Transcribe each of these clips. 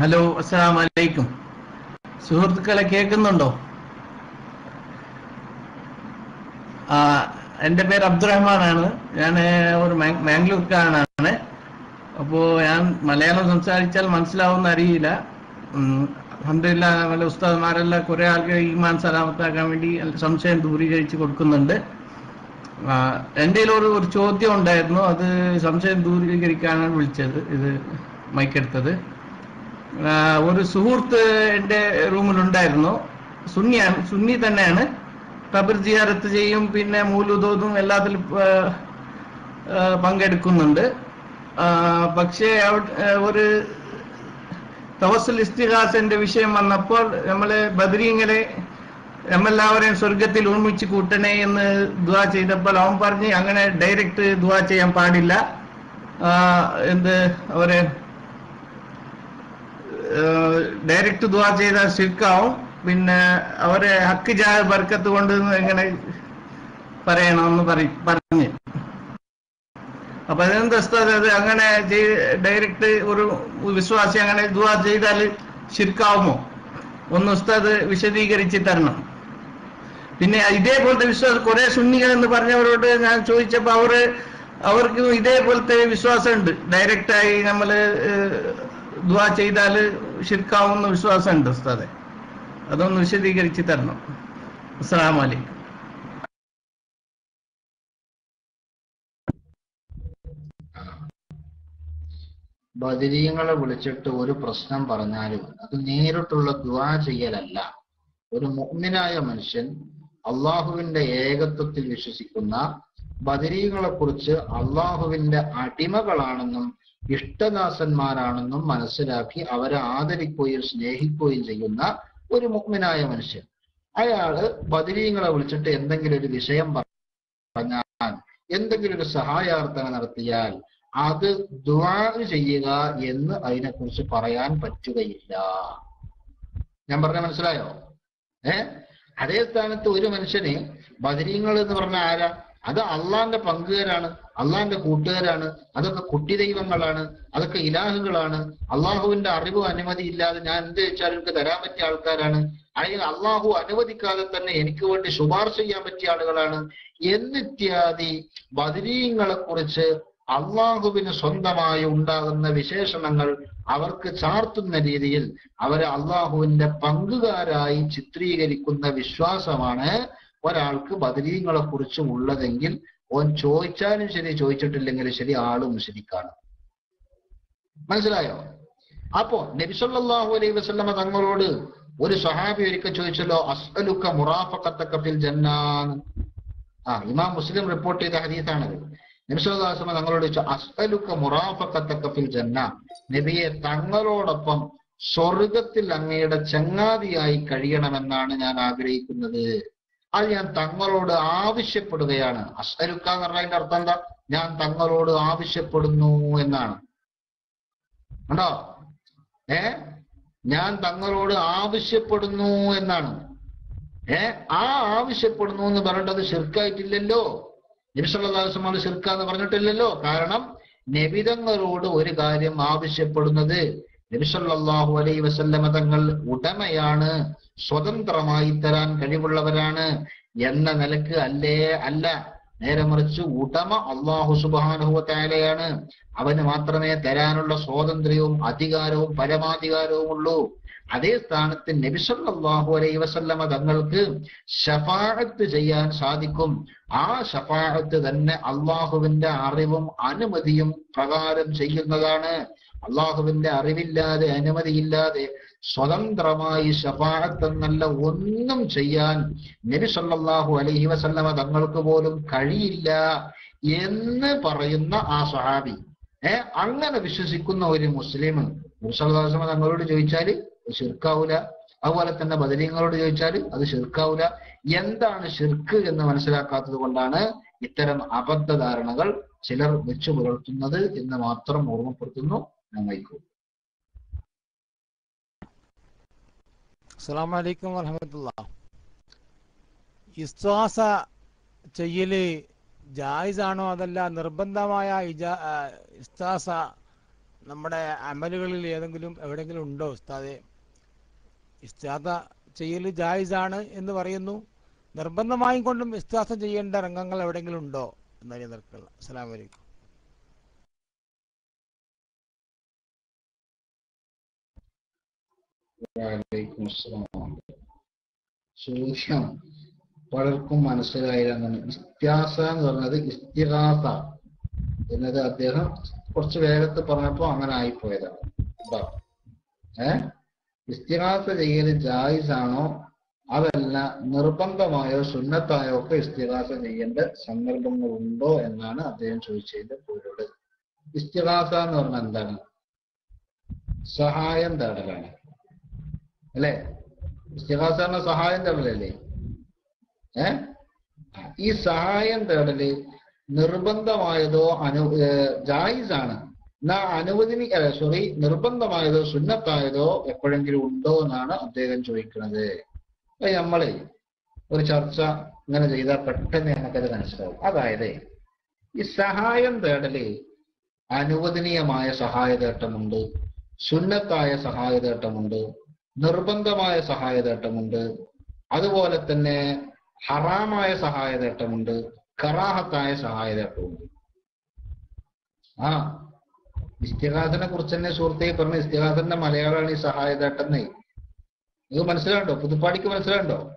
Hello വലൈക്കും സുഹൃത്തുക്കളെ കേൾക്കുന്നുണ്ടോ? ആ എന്റെ പേര് അബ്ദുറഹ്മാനാണ്. ഞാൻ ഒരു മാംഗ്ലൂർക്കാരനാണ്. അപ്പോൾ ഞാൻ മലയാളം സംസാരിച്ചാൽ മനസ്സിലാവുമെന്ന് അറിയില്ല. അഹമ്മദില്ല നല്ല ഉസ്താദ്മാരെല്ലാം കുറെ ആൾക്കാർ ഈമാൻ സലാമത്താക്കാൻ വേണ്ടി സംശയം ദൂരീകരിച്ച് കൊടുക്കുന്നുണ്ട്. എന്റെ ഒരു ഒരു ചോദ്യം ഉണ്ടായിരുന്നു. അത് സംശയം ദൂരീകരിക്കാനാണ് വിളിച്ചത് ഇത് മൈക്കെടുത്തത്. ഒരു സുഹൃത്ത് എന്റെ റൂമിലുണ്ടായിരുന്നു. സുന്നിയാണ് സുന്നി തന്നെയാണ്. കബിർ ജിയാറത്ത് ചെയ്യും പിന്നെ മൂലുദോതും എല്ലാത്തിലും പങ്കെടുക്കുന്നുണ്ട്. പക്ഷേ ഒരു തവസൽ ഇസ്തിഹാസന്റെ വിഷയം വന്നപ്പോൾ നമ്മൾ ബദരീങ്ങളെ നമ്മളെല്ലാവരെയും സ്വർഗത്തിൽ ഒരുമിച്ച് കൂട്ടണേ എന്ന് ദുവാ ചെയ്തപ്പോൾ അവൻ പറഞ്ഞ് അങ്ങനെ ഡയറക്റ്റ് ദുവാ ചെയ്യാൻ പാടില്ല. എന്ത് അവരെ ഡയറക്റ്റ് ദുവാ ചെയ്താൽ ശിർക്കാവും. പിന്നെ അവരെ ഹക്ക് ജാഹ് ബർക്കത്ത് കൊണ്ട് എങ്ങനെ പറയണമെന്ന് പറ- പറഞ്ഞ്. അപ്പൊ അതെന്താ അത് അങ്ങനെ ഡയറക്റ്റ് ഒരു വിശ്വാസി അങ്ങനെ ദുവാ ചെയ്താൽ ശിർക്കാവുമോ? ഒന്ന് ഉസ്താദ് വിശദീകരിച്ച് തരണം പിന്നെ ഇതേപോലത്തെ വിശ്വാസം കുറെ സുന്നികൾ എന്ന് പറഞ്ഞവരോട് ഞാൻ ചോദിച്ചപ്പോ അവർ അവർക്ക് ഇതേപോലത്തെ വിശ്വാസം വിശ്വാസമുണ്ട്. ഡയറക്റ്റായി നമ്മൾ ദുവാ ചെയ്താൽ ശിർക്കാവുന്ന വിശ്വാസമുണ്ട് ഉസ്താദെ. അതൊന്ന് വിശദീകരിച്ച് തരണം. അലൈക്കും. ബദരീങ്ങളെ വിളിച്ചിട്ട് ഒരു പ്രശ്നം പറഞ്ഞാലും അത് നേരിട്ടുള്ള ദുആ ചെയ്യലല്ല. ഒരു മുഅ്മിനായ മനുഷ്യൻ അള്ളാഹുവിന്റെ ഏകത്വത്തിൽ വിശ്വസിക്കുന്ന ബദരീങ്ങളെ കുറിച്ച് അള്ളാഹുവിന്റെ അടിമകളാണെന്നും ഇഷ്ടദാസന്മാരാണെന്നും മനസ്സിലാക്കി അവരെ ആദരിക്കുകയും സ്നേഹിക്കുകയും ചെയ്യുന്ന ഒരു മുഗ്മനായ മനുഷ്യൻ. അയാൾ ബദരീങ്ങളെ വിളിച്ചിട്ട് എന്തെങ്കിലും ഒരു വിഷയം പറഞ്ഞാൽ എന്തെങ്കിലും ഒരു സഹായാർത്ഥന നടത്തിയാൽ അത് ദുആ ചെയ്യുക എന്ന് അതിനെക്കുറിച്ച് പറയാൻ പറ്റുകയില്ല. ഞാൻ പറഞ്ഞ മനസ്സിലായോ? ഏ? അതേ സ്ഥാനത്ത് ഒരു മനുഷ്യന് ബദരീങ്ങൾ എന്ന് പറഞ്ഞ ആരാ? അത് അള്ളാന്റെ പങ്കുകാരാണ്. അള്ളാന്റെ കൂട്ടുകാരാണ്. അതൊക്കെ കുട്ടി ദൈവങ്ങളാണ് അതൊക്കെ ഇലാഹുകളാണ്. അള്ളാഹുവിന്റെ അറിവ് അനുമതി ഇല്ലാതെ ഞാൻ എന്ത് വെച്ചാലും എനിക്ക് തരാൻ പറ്റിയ ആൾക്കാരാണ്. അല്ലെങ്കിൽ അള്ളാഹു അനുവദിക്കാതെ തന്നെ എനിക്ക് വേണ്ടി ശുപാർശ ചെയ്യാൻ പറ്റിയ ആളുകളാണ്. എന്നിത്യാദി ബദരീങ്ങളെ കുറിച്ച് അള്ളാഹുവിന് സ്വന്തമായി ഉണ്ടാകുന്ന വിശേഷണങ്ങൾ അവർക്ക് ചാർത്തുന്ന രീതിയിൽ അവരെ അള്ളാഹുവിന്റെ പങ്കുകാരായി ചിത്രീകരിക്കുന്ന വിശ്വാസമാണ് ഒരാൾക്ക് ബദരീങ്ങളെ കുറിച്ച് ഉള്ളതെങ്കിൽ ഓൻ ചോദിച്ചാലും ശരി ചോദിച്ചിട്ടില്ലെങ്കിലും ശരി ആളും ശരിക്കാണ് മനസ്സിലായോ? അപ്പോ നബിസല്ലാഹു അലൈഹി വസല്ലമ തങ്ങളോട് ഒരു സഹാബി ഒരിക്കൽ ചോദിച്ചല്ലോ അസ്അലുക്ക മുറാഫക്കത്തക്കത്തിൽ ജന്നാന്ന് ആ ഇമാം മുസ്ലിം റിപ്പോർട്ട് ചെയ്ത ഹദീസാണത്. നബിസ്വല്ലാസ്ലമ തങ്ങളോട് അസ്അലുക്ക മുറാഫക്കത്തക്കത്തിൽ ജന്ന. നബിയെ തങ്ങളോടൊപ്പം സ്വർഗത്തിൽ അങ്ങയുടെ ചങ്ങാതിയായി കഴിയണമെന്നാണ് ഞാൻ ആഗ്രഹിക്കുന്നത്. അത് ഞാൻ തങ്ങളോട് ആവശ്യപ്പെടുകയാണ്. അസ്തരുക്ക എന്ന് പറഞ്ഞതിന്റെ അർത്ഥം എന്താ? ഞാൻ തങ്ങളോട് ആവശ്യപ്പെടുന്നു എന്നാണ്. ഉണ്ടോ ഏ? ഞാൻ തങ്ങളോട് ആവശ്യപ്പെടുന്നു എന്നാണ്. ഏ? ആ ആവശ്യപ്പെടുന്നു എന്ന് പറഞ്ഞിട്ട് ശിർക്കായിട്ടില്ലല്ലോ. നിമിഷമുള്ള ശിർക്ക എന്ന് പറഞ്ഞിട്ടില്ലല്ലോ. കാരണം നബിതങ്ങളോട് ഒരു കാര്യം ആവശ്യപ്പെടുന്നത് നബിസല്ലാഹു അലൈ വസല്ലമ തങ്ങൾ ഉടമയാണ്. സ്വതന്ത്രമായി തരാൻ കഴിവുള്ളവരാണ് എന്ന നിലയ്ക്ക് അല്ലേ? അല്ല. നേരെ മറിച്ച് ഉടമ അള്ളാഹു സുബാനുഭവത്തായാലെയാണ് അവന് മാത്രമേ തരാനുള്ള സ്വാതന്ത്ര്യവും അധികാരവും പരമാധികാരവും ഉള്ളൂ. അതേ സ്ഥാനത്ത് നബിസല്ലാഹു അലൈ വസല്ലമ തങ്ങൾക്ക് ഷഫാഅത്ത് ചെയ്യാൻ സാധിക്കും. ആ ഷഫാഅത്ത് തന്നെ അള്ളാഹുവിന്റെ അറിവും അനുമതിയും പ്രകാരം ചെയ്യുന്നതാണ്. അള്ളാഹുവിന്റെ അറിവില്ലാതെ അനുമതിയില്ലാതെ സ്വതന്ത്രമായി ഷഫാഅത്ത് എന്നല്ല ഒന്നും ചെയ്യാൻ നബി സല്ലല്ലാഹു അലൈഹി വസല്ലമ തങ്ങൾക്ക് പോലും കഴിയില്ല എന്ന് പറയുന്ന ആ സഹാബി ഏ അങ്ങനെ വിശ്വസിക്കുന്ന ഒരു മുസ്ലിം മുസല്ലാസ്മ തങ്ങളോട് ചോദിച്ചാൽ ശിർക്കാവൂല. അതുപോലെ തന്നെ ബദരീങ്ങളോട് ചോദിച്ചാൽ അത് ശിർക്കാവൂല. എന്താണ് ശിർക്ക് എന്ന് മനസ്സിലാക്കാത്തത് കൊണ്ടാണ് ഇത്തരം അബദ്ധ ധാരണകൾ ചിലർ വെച്ചു പുലർത്തുന്നത് എന്ന് മാത്രം ഓർമ്മപ്പെടുത്തുന്നു. ഞങ്ങൾക്ക് അസ്സാം വലൈക്കും വറഹമത്തുള്ള. ഇസ്വാസ ചെയ്യൽ ജായിസാണോ അതല്ല നിർബന്ധമായ ഇസ്താസ നമ്മുടെ അമലുകളിൽ ഏതെങ്കിലും എവിടെയെങ്കിലും ഉണ്ടോ ഉസ്താദെ? ഇസ്താസ ചെയ്യൽ ജായിസാണ് എന്ന് പറയുന്നു. നിർബന്ധമായും കൊണ്ടും ഇസ്താസം ചെയ്യേണ്ട രംഗങ്ങൾ എവിടെയെങ്കിലും ഉണ്ടോ? എന്നറിയാൻ നിർക്കുള്ള അസ്സാം അലൈക്കും വലൈക്കും അസ്സലാം. ചോദ്യം. പലർക്കും മനസ്സിലായില്ലെന്നാണ് ഇസ്ത്യാസ എന്ന് പറഞ്ഞത് ഇസ്തിഹാസ. എന്നത് അദ്ദേഹം കുറച്ച് വേഗത്തിൽ പറഞ്ഞപ്പോ അങ്ങനെ ആയിപ്പോയതാണ് ഏ? ഇസ്തിഹാസ ചെയ്യൽ ജായിസ് ആണോ അതല്ല നിർബന്ധമായോ സുന്നത്തായോ ഒക്കെ ഇസ്തിഹാസ ചെയ്യേണ്ട സന്ദർഭങ്ങളുണ്ടോ എന്നാണ് അദ്ദേഹം ചോദിച്ചതിന്റെ പൊരുൾ. ഇസ്തിഹാസ എന്ന് പറഞ്ഞാൽ എന്താണ്? സഹായം തേടലാണ്. അല്ലേ? ഇസ്തിഹാസറിന് സഹായം തേടലല്ലേ? ഏ? ഈ സഹായം തേടൽ നിർബന്ധമായതോ അനു ജായിസാണ്. എന്നാ അനുവദിനി സോറി നിർബന്ധമായതോ സുന്നത്തായതോ എപ്പോഴെങ്കിലും ഉണ്ടോ എന്നാണ് അദ്ദേഹം ചോദിക്കുന്നത് നമ്മൾ ഒരു ചർച്ച ഇങ്ങനെ ചെയ്താൽ പെട്ടെന്ന് നമുക്കത് മനസ്സിലാവും. അതായത് ഈ സഹായം തേടൽ അനുവദനീയമായ സഹായതേട്ടമുണ്ട് സുന്നത്തായ സഹായതേട്ടമുണ്ട് നിർബന്ധമായ സഹായതേട്ടമുണ്ട്. അതുപോലെ തന്നെ ഹറാമായ സഹായതേട്ടമുണ്ട്. കറാഹത്തായ സഹായതേട്ടമുണ്ട്. ആ ഇസ്തിഹാസനെ കുറിച്ച് തന്നെ സുഹൃത്തെ പറഞ്ഞ ഇസ്തിഹാസന്റെ മലയാളമാണ് ഈ സഹായതേട്ടെന്നേ. ഇത് മനസ്സിലാണ്ടോ പുതുപ്പാടിക്ക് മനസ്സിലാണ്ടോ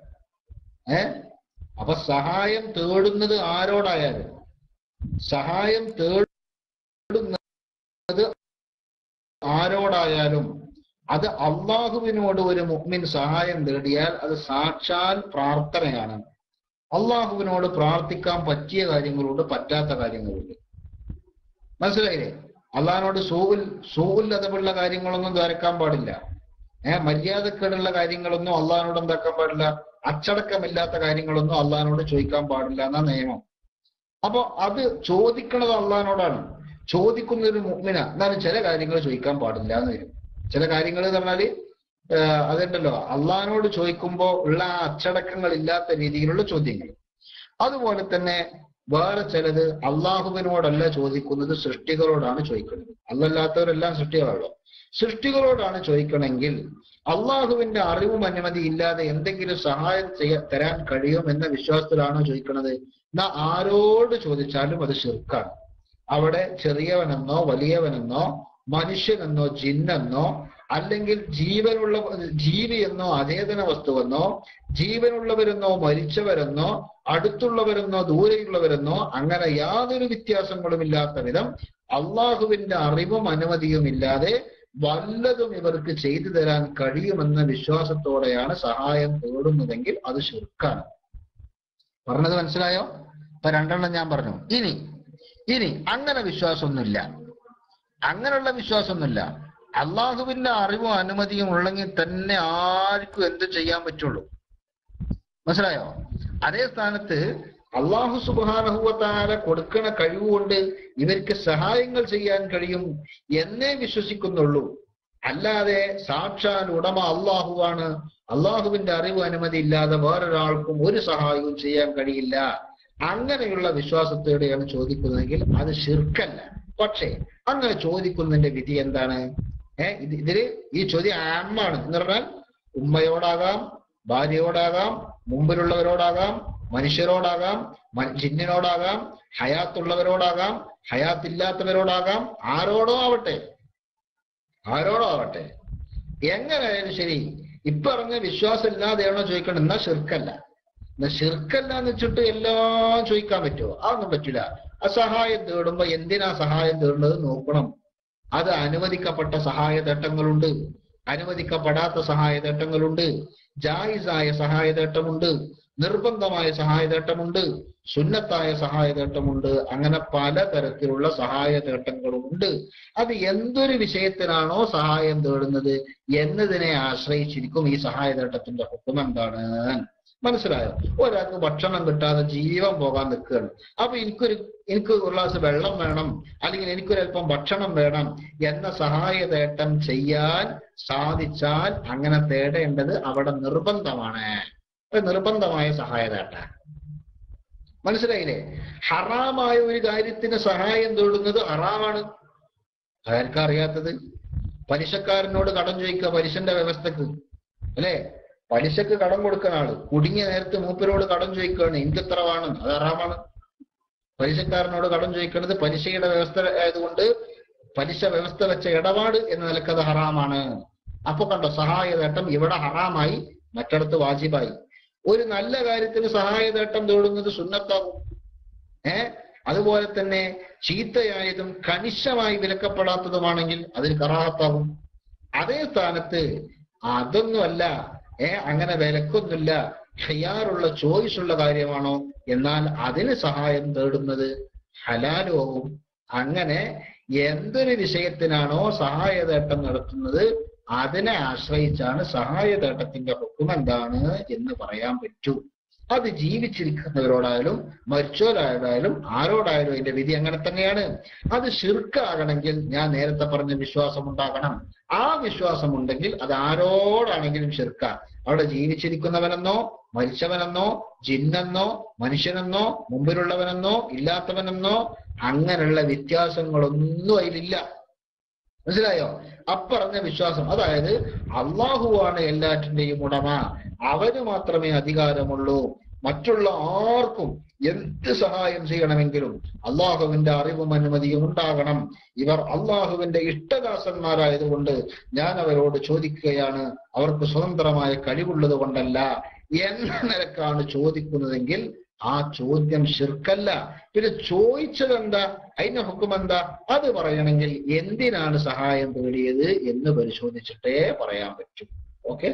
ഏ? അപ്പൊ സഹായം തേടുന്നത് ആരോടായാലും സഹായം തേടുന്നത് ആരോടായാലും അത് അള്ളാഹുവിനോട് ഒരു മുഹ്മിൻ സഹായം തേടിയാൽ അത് സാക്ഷാൽ പ്രാർത്ഥനയാണ്. അള്ളാഹുവിനോട് പ്രാർത്ഥിക്കാൻ പറ്റിയ കാര്യങ്ങളുണ്ട് പറ്റാത്ത കാര്യങ്ങളുണ്ട്. മനസ്സിലായില്ലേ? അള്ളാഹിനോട് സൂവിൽ അതവുള്ള കാര്യങ്ങളൊന്നും ധരക്കാൻ പാടില്ല. ഏഹ് മര്യാദക്കേടുള്ള കാര്യങ്ങളൊന്നും അള്ളാഹിനോട് എന്താക്കാൻ പാടില്ല? അച്ചടക്കമില്ലാത്ത കാര്യങ്ങളൊന്നും അള്ളാഹിനോട് ചോദിക്കാൻ പാടില്ല എന്നാ നിയമം. അപ്പൊ അത് ചോദിക്കണത് അള്ളാഹിനോടാണ് ചോദിക്കുന്ന ഒരു മുഗ്മിന എന്നാലും ചില കാര്യങ്ങൾ ചോദിക്കാൻ പാടില്ല എന്ന് വരും. ചില കാര്യങ്ങൾ എന്ന് പറഞ്ഞാൽ ആഹ് അതുണ്ടല്ലോ. അള്ളഹാനോട് ചോദിക്കുമ്പോ ഉള്ള ആ അച്ചടക്കങ്ങൾ ഇല്ലാത്ത രീതിയിലുള്ള ചോദ്യങ്ങൾ അതുപോലെ തന്നെ വേറെ ചിലത് അള്ളാഹുവിനോടല്ല ചോദിക്കുന്നത് സൃഷ്ടികളോടാണ് ചോദിക്കുന്നത്. അല്ലല്ലാത്തവരെല്ലാം സൃഷ്ടികളാണല്ലോ. സൃഷ്ടികളോടാണ് ചോദിക്കണമെങ്കിൽ അള്ളാഹുവിന്റെ അറിവും അനുമതി ഇല്ലാതെ എന്തെങ്കിലും സഹായം ചെയ്യ തരാൻ കഴിയും എന്ന വിശ്വാസത്തിലാണോ ചോദിക്കുന്നത് എന്നാ ആരോട് ചോദിച്ചാലും അത് ശിർക്കാണ്. അവിടെ ചെറിയവനെന്നോ വലിയവനെന്നോ മനുഷ്യനെന്നോ ജിന്നെന്നോ അല്ലെങ്കിൽ ജീവനുള്ള ജീവിയെന്നോ അചേതന വസ്തുവെന്നോ ജീവനുള്ളവരെന്നോ മരിച്ചവരെന്നോ അടുത്തുള്ളവരെന്നോ ദൂരെയുള്ളവരെന്നോ അങ്ങനെ യാതൊരു വ്യത്യാസങ്ങളും ഇല്ലാത്ത വിധം അള്ളാഹുവിന്റെ അറിവും അനുമതിയും ഇല്ലാതെ വല്ലതും ഇവർക്ക് ചെയ്തു തരാൻ കഴിയുമെന്ന വിശ്വാസത്തോടെയാണ് സഹായം തേടുന്നതെങ്കിൽ അത് ശുക്കാണ്. പറഞ്ഞത് മനസ്സിലായോ? ഇപ്പൊ രണ്ടെണ്ണം ഞാൻ പറഞ്ഞു. ഇനി ഇനി അങ്ങനെ വിശ്വാസമൊന്നുമില്ല. അങ്ങനെയുള്ള വിശ്വാസമൊന്നുമില്ല. അള്ളാഹുവിന്റെ അറിവും അനുമതിയും ഉള്ളെങ്കിൽ തന്നെ ആർക്കും എന്ത് ചെയ്യാൻ പറ്റുള്ളൂ. മനസ്സിലായോ? അതേ സ്ഥാനത്ത് അള്ളാഹു സുബാനഹുവത്താല കൊടുക്കണ കഴിവുകൊണ്ട് ഇവർക്ക് സഹായങ്ങൾ ചെയ്യാൻ കഴിയും എന്നേ വിശ്വസിക്കുന്നുള്ളൂ. അല്ലാതെ സാക്ഷാൽ ഉടമ അള്ളാഹുവാണ് അള്ളാഹുവിന്റെ അറിവ് അനുമതി ഇല്ലാതെ വേറൊരാൾക്കും ഒരു സഹായവും ചെയ്യാൻ കഴിയില്ല. അങ്ങനെയുള്ള വിശ്വാസത്തോടെയാണ് ചോദിക്കുന്നതെങ്കിൽ അത് ശിർക്കല്ല. പക്ഷേ അങ്ങനെ ചോദിക്കുന്നതിന്റെ വിധി എന്താണ്? ഏഹ് ഇത് ഇതിൽ ഈ ചോദ്യം ആമാണ്. എന്ന് പറഞ്ഞാൽ ഉമ്മയോടാകാം ഭാര്യയോടാകാം മുമ്പിലുള്ളവരോടാകാം മനുഷ്യരോടാകാം ജിന്നിനോടാകാം ഹയാത്തുള്ളവരോടാകാം ഹയാത്തില്ലാത്തവരോടാകാം ആരോടോ ആവട്ടെ. ആരോടോ ആവട്ടെ. എങ്ങനെയായാലും ശരി ഇപ്പറഞ്ഞ വിശ്വാസം ഇല്ലാതെയാണോ ചോദിക്കേണ്ടത്? എന്നാ ശിർക്കല്ല. എന്നാ ശിർക്കല്ല എന്ന് വെച്ചിട്ട് എല്ലാം ചോദിക്കാൻ പറ്റുമോ? അതൊന്നും പറ്റില്ല ആ സഹായം തേടുമ്പോ എന്തിനാ സഹായം തേടുന്നത് നോക്കണം. അത് അനുവദിക്കപ്പെട്ട സഹായ തേട്ടങ്ങളുണ്ട് അനുവദിക്കപ്പെടാത്ത സഹായ തേട്ടങ്ങളുണ്ട് ജായിസായ സഹായ തേട്ടമുണ്ട് നിർബന്ധമായ സഹായ തേട്ടമുണ്ട് സുന്നത്തായ സഹായ തേട്ടമുണ്ട് അങ്ങനെ പല പലതരത്തിലുള്ള ഉണ്ട് അത് എന്തൊരു വിഷയത്തിനാണോ സഹായം തേടുന്നത് എന്നതിനെ ആശ്രയിച്ചിരിക്കും ഈ സഹായതേട്ടത്തിന്റെ ഹുക്കം എന്താണ്? മനസ്സിലായോ? ഒരാൾക്ക് ഭക്ഷണം കിട്ടാതെ ജീവൻ പോകാൻ നിൽക്കുകയാണ്. അപ്പൊ എനിക്കൊരു എനിക്ക് ഒരു ഗ്ലാസ് വെള്ളം വേണം അല്ലെങ്കിൽ എനിക്കൊരല്പം ഭക്ഷണം വേണം എന്ന സഹായതേട്ടം ചെയ്യാൻ സാധിച്ചാൽ അങ്ങനെ തേടേണ്ടത് അവിടെ നിർബന്ധമാണ്. ഒരു നിർബന്ധമായ സഹായതേട്ട മനസ്സിലായില്ലേ? ഹറാമായ ഒരു കാര്യത്തിന് സഹായം തേടുന്നത് ഹറാമാണ്. അതാർക്കറിയാത്തത് പലിശക്കാരനോട് കടം ചോദിക്കുക പലിശന്റെ വ്യവസ്ഥക്ക്. അല്ലേ? പലിശക്ക് കടം കൊടുക്കുന്ന ആൾ. കുടുങ്ങിയ നേരത്ത് മൂപ്പരോട് കടം ചോദിക്കുകയാണ്. ഇന്ത്യത്രമാണ് അത് അറാമാണ് പലിശക്കാരനോട് കടം ചോദിക്കുന്നത് പലിശയുടെ വ്യവസ്ഥ ആയതുകൊണ്ട് പലിശ വ്യവസ്ഥ വെച്ച ഇടപാട് എന്ന നിലയ്ക്ക് അത് ഹറാമാണ്. അപ്പൊ കണ്ടോ സഹായ സഹായതേട്ടം ഇവിടെ ഹറാമായി മറ്റിടത്ത് വാജിബായി. ഒരു നല്ല കാര്യത്തിന് സഹായ സഹായതേട്ടം തേടുന്നത് സുന്നത്താകും ഏ? അതുപോലെ തന്നെ ചീത്തയായതും കണിശമായി വിലക്കപ്പെടാത്തതുമാണെങ്കിൽ അതിൽ കറാഹത്താകും അതേ സ്ഥാനത്ത് അതൊന്നുമല്ല ഏ അങ്ങനെ വിലക്കൊന്നുമില്ല. ഖയാറുള്ള ചോയ്സ് ഉള്ള കാര്യമാണോ? എന്നാൽ അതിന് സഹായം തേടുന്നത് ഹലാലോവും അങ്ങനെ എന്തൊരു വിഷയത്തിനാണോ സഹായതേട്ടം നടത്തുന്നത്? അതിനെ ആശ്രയിച്ചാണ് സഹായതേട്ടത്തിന്റെ ഹുക്കും എന്ന് പറയാൻ പറ്റൂ. അത് ജീവിച്ചിരിക്കുന്നവരോടായാലും മരിച്ചവരായാലും ആരോടായാലും അതിന്റെ വിധി അങ്ങനെ തന്നെയാണ്. അത് ശിർക്കാകണമെങ്കിൽ ഞാൻ നേരത്തെ പറഞ്ഞ വിശ്വാസം ഉണ്ടാകണം. ആ വിശ്വാസം ഉണ്ടെങ്കിൽ അത് ആരോടാണെങ്കിലും ശിർക്ക. അവിടെ ജീവിച്ചിരിക്കുന്നവനെന്നോ മരിച്ചവനെന്നോ ജിന്നെന്നോ മനുഷ്യനെന്നോ മുമ്പിലുള്ളവനെന്നോ ഇല്ലാത്തവനെന്നോ അങ്ങനെയുള്ള വ്യത്യാസങ്ങളൊന്നും അതിലില്ല. മനസ്സിലായോ? അപ്പറഞ്ഞ വിശ്വാസം. അതായത് അള്ളാഹുവാണ് എല്ലാറ്റിന്റെയും ഉടമ. അവന് മാത്രമേ അധികാരമുള്ളൂ. മറ്റുള്ള ആർക്കും എന്ത് സഹായം ചെയ്യണമെങ്കിലും അള്ളാഹുവിന്റെ അറിവും അനുമതിയും ഉണ്ടാകണം. ഇവർ അള്ളാഹുവിന്റെ ഇഷ്ടദാസന്മാരായതുകൊണ്ട് ഞാൻ അവരോട് ചോദിക്കുകയാണ് അവർക്ക് സ്വതന്ത്രമായ കഴിവുള്ളത് കൊണ്ടല്ല എന്ന നിലക്കാണ് ചോദിക്കുന്നതെങ്കിൽ ആ ചോദ്യം ശിർക്കല്ല. പിന്നെ ചോദിച്ചത് എന്താ? അതിന്റെ ഹുക്കും അത് പറയണമെങ്കിൽ എന്തിനാണ് സഹായം തേടിയത് എന്ന് പരിശോധിച്ചിട്ടേ പറയാൻ പറ്റൂ. ഓക്കെ?